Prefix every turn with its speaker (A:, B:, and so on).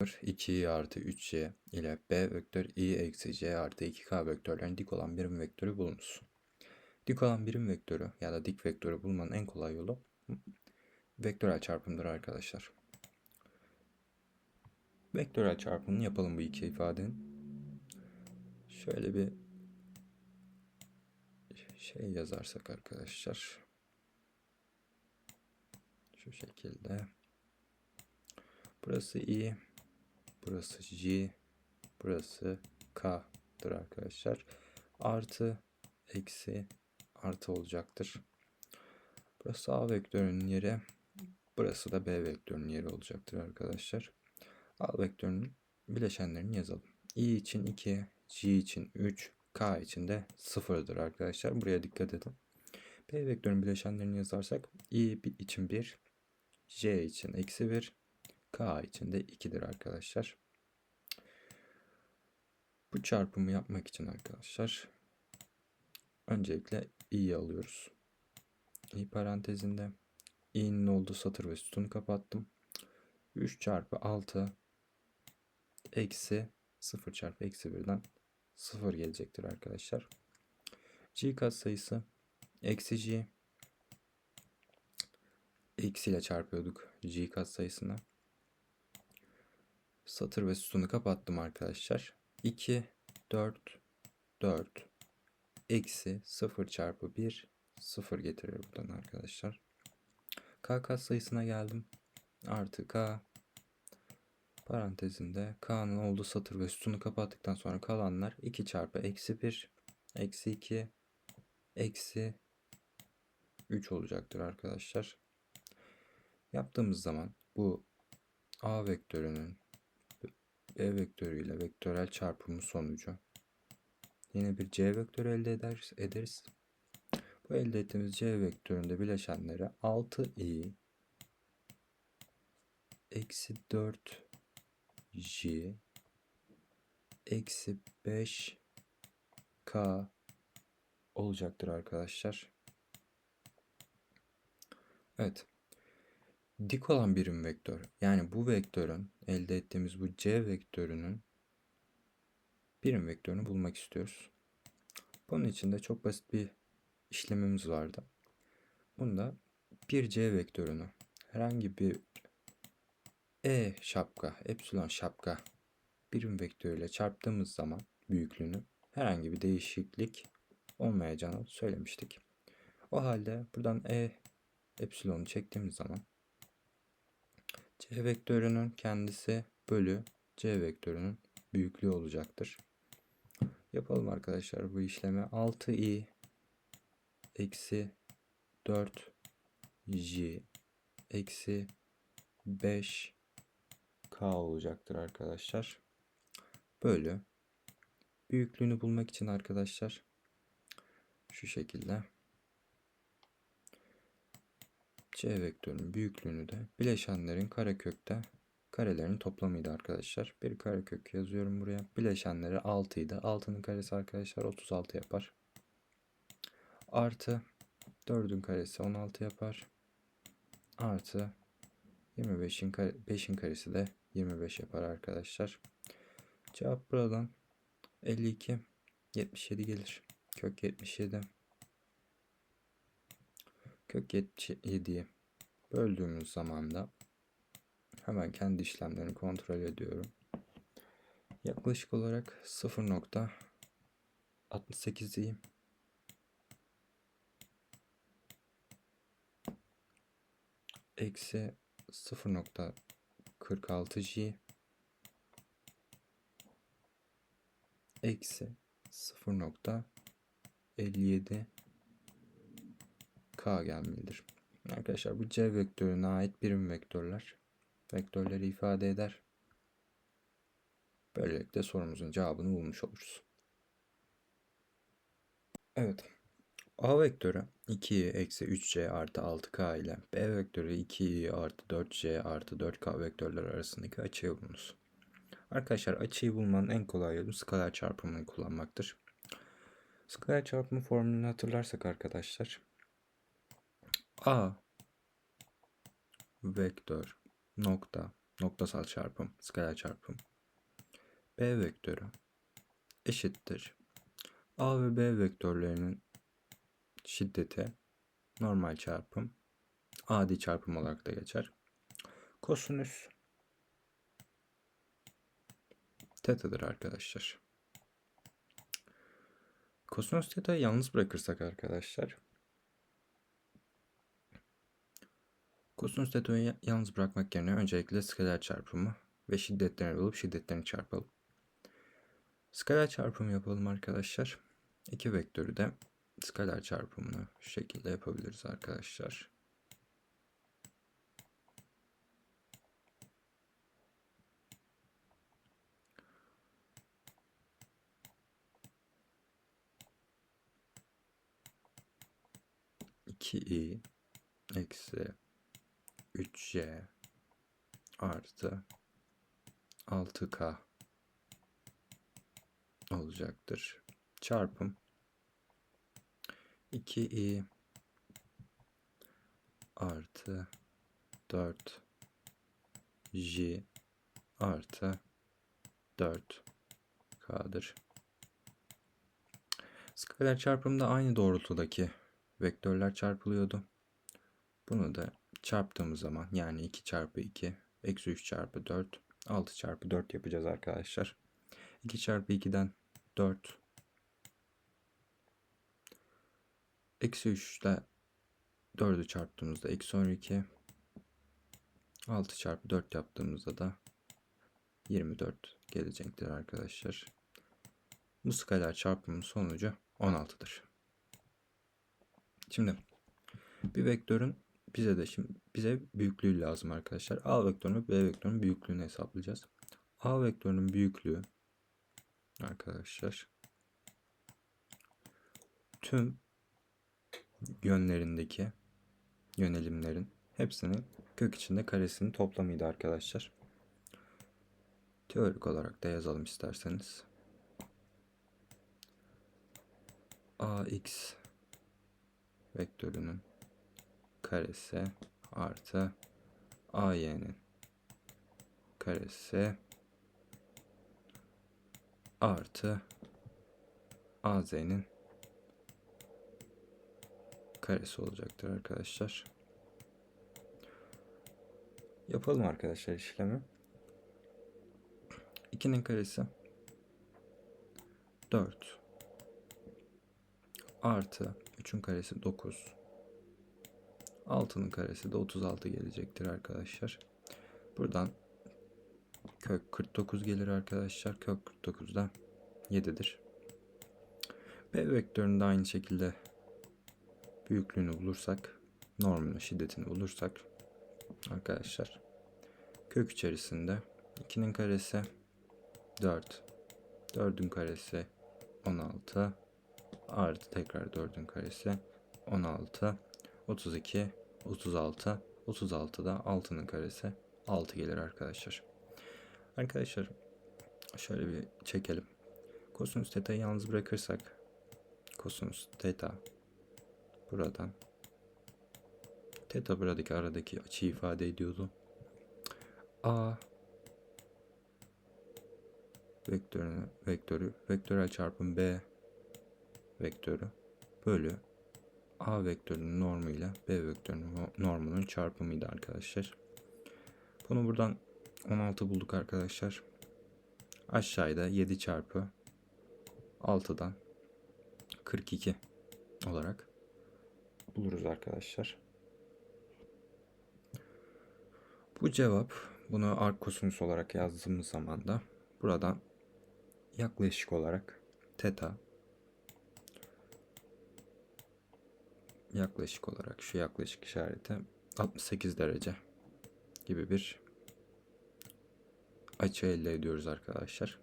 A: vektör 2i artı 3c ile b vektör i eksi c artı 2k vektörlerin dik olan birim vektörü bulunuz. Dik olan birim vektörü ya da dik vektörü bulmanın en kolay yolu vektörel çarpımdır arkadaşlar. Vektörel çarpımını yapalım bu iki ifadenin. Şöyle bir şey yazarsak arkadaşlar. Şu şekilde. Burası i, burası j, burası k'dır arkadaşlar. Artı, eksi, artı olacaktır. Burası a vektörünün yeri, burası da b vektörünün yeri olacaktır arkadaşlar. a vektörünün bileşenlerini yazalım. i için 2, j için 3, k için de 0'dır arkadaşlar. Buraya dikkat edin. b vektörünün bileşenlerini yazarsak i için 1, j için eksi 1, k için de 2'dir arkadaşlar. Bu çarpımı yapmak için arkadaşlar öncelikle i'yi alıyoruz. i parantezinde i'nin olduğu satır ve sütunu kapattım. 3 çarpı 6 eksi 0 çarpı eksi 1'den 0 gelecektir arkadaşlar. g katsayısı eksi g eksiyle çarpıyorduk g katsayısına. Satır ve sütunu kapattım arkadaşlar. 2, 4, 4, eksi 0 çarpı 1, 0 getiriyor buradan arkadaşlar. K katsayısına geldim. Artı K parantezinde K'nın olduğu satır ve sütunu kapattıktan sonra kalanlar 2 çarpı eksi 1, eksi 2, eksi 3 olacaktır arkadaşlar. Yaptığımız zaman bu A vektörünün B vektörü ile vektörel çarpımı sonucu yine bir C vektörü elde ederiz. ederiz. Bu elde ettiğimiz C vektöründe bileşenleri 6i eksi 4 j eksi 5 k olacaktır arkadaşlar. Evet dik olan birim vektör yani bu vektörün elde ettiğimiz bu c vektörünün birim vektörünü bulmak istiyoruz. Bunun için de çok basit bir işlemimiz vardı. Bunda bir c vektörünü herhangi bir e şapka, epsilon şapka birim vektörüyle çarptığımız zaman büyüklüğünü herhangi bir değişiklik olmayacağını söylemiştik. O halde buradan e epsilonu çektiğimiz zaman C vektörünün kendisi bölü C vektörünün büyüklüğü olacaktır. Yapalım arkadaşlar bu işlemi. 6i eksi 4j eksi 5k olacaktır arkadaşlar. Bölü büyüklüğünü bulmak için arkadaşlar şu şekilde C vektörünün büyüklüğünü de bileşenlerin karekökte karelerin toplamıydı arkadaşlar. Bir karekök yazıyorum buraya. Bileşenleri 6 idi. 6'nın karesi arkadaşlar 36 yapar. Artı 4'ün karesi 16 yapar. Artı 25'in kare, 5'in karesi de 25 yapar arkadaşlar. Cevap buradan 52 77 gelir. Kök 77 kök 77'yi böldüğümüz zaman da hemen kendi işlemlerini kontrol ediyorum. Yaklaşık olarak 0.68 diyeyim. Eksi 0.46 J eksi 0.57 K gelmelidir. Arkadaşlar bu C vektörüne ait birim vektörler. Vektörleri ifade eder. Böylelikle sorumuzun cevabını bulmuş oluruz. Evet. A vektörü 2i eksi 3c artı 6k ile B vektörü 2i artı 4c artı 4k vektörler arasındaki açıyı bulunuz. Arkadaşlar açıyı bulmanın en kolay yolu skaler çarpımını kullanmaktır. Skaler çarpımı formülünü hatırlarsak arkadaşlar A vektör nokta noktasal çarpım, skaler çarpım. B vektörü eşittir. A ve B vektörlerinin şiddeti normal çarpım, adi çarpım olarak da geçer. Kosinüs teta'dır arkadaşlar. Kosinüs teta'yı yalnız bırakırsak arkadaşlar Kosinüs teta'yı yalnız bırakmak yerine öncelikle skaler çarpımı ve şiddetlerini bulup şiddetlerini çarpalım. Skaler çarpımı yapalım arkadaşlar. İki vektörü de skaler çarpımını şu şekilde yapabiliriz arkadaşlar. İki i eksi 3y artı 6k olacaktır. Çarpım 2i artı 4j artı 4k'dır. Skaler çarpımda aynı doğrultudaki vektörler çarpılıyordu. Bunu da çarptığımız zaman yani 2 çarpı 2 eksi 3 çarpı 4 6 çarpı 4 yapacağız arkadaşlar. 2 çarpı 2'den 4 eksi 3 ile 4'ü çarptığımızda eksi 12 6 çarpı 4 yaptığımızda da 24 gelecektir arkadaşlar. Bu skaler çarpımın sonucu 16'dır. Şimdi bir vektörün bize de şimdi bize büyüklüğü lazım arkadaşlar. A vektörünü B vektörünün büyüklüğünü hesaplayacağız. A vektörünün büyüklüğü arkadaşlar tüm yönlerindeki yönelimlerin hepsinin kök içinde karesinin toplamıydı arkadaşlar. Teorik olarak da yazalım isterseniz. ax vektörünün karesi artı AY'nin karesi artı AZ'nin karesi olacaktır arkadaşlar. Yapalım arkadaşlar işlemi. 2'nin karesi 4 artı 3'ün karesi 9 6'nın karesi de 36 gelecektir arkadaşlar. Buradan kök 49 gelir arkadaşlar. Kök 49'dan 7'dir. B vektöründe aynı şekilde büyüklüğünü bulursak, normunu, şiddetini bulursak arkadaşlar kök içerisinde 2'nin karesi 4, 4'ün karesi 16 artı tekrar 4'ün karesi 16 32 36 36'da 6'nın karesi 6 gelir arkadaşlar. Arkadaşlar şöyle bir çekelim. Kosinüs teta'yı yalnız bırakırsak kosinüs teta buradan teta buradaki aradaki açıyı ifade ediyordu. A vektörünü, vektörü vektörel çarpım B vektörü bölü A vektörünün normu ile B vektörünün normunun çarpımıydı arkadaşlar. Bunu buradan 16 bulduk arkadaşlar. Aşağıda 7 çarpı 6'dan 42 olarak buluruz arkadaşlar. Bu cevap bunu arc kosinüs olarak yazdığımız zaman da buradan yaklaşık olarak teta yaklaşık olarak şu yaklaşık işareti 68 derece gibi bir açı elde ediyoruz arkadaşlar.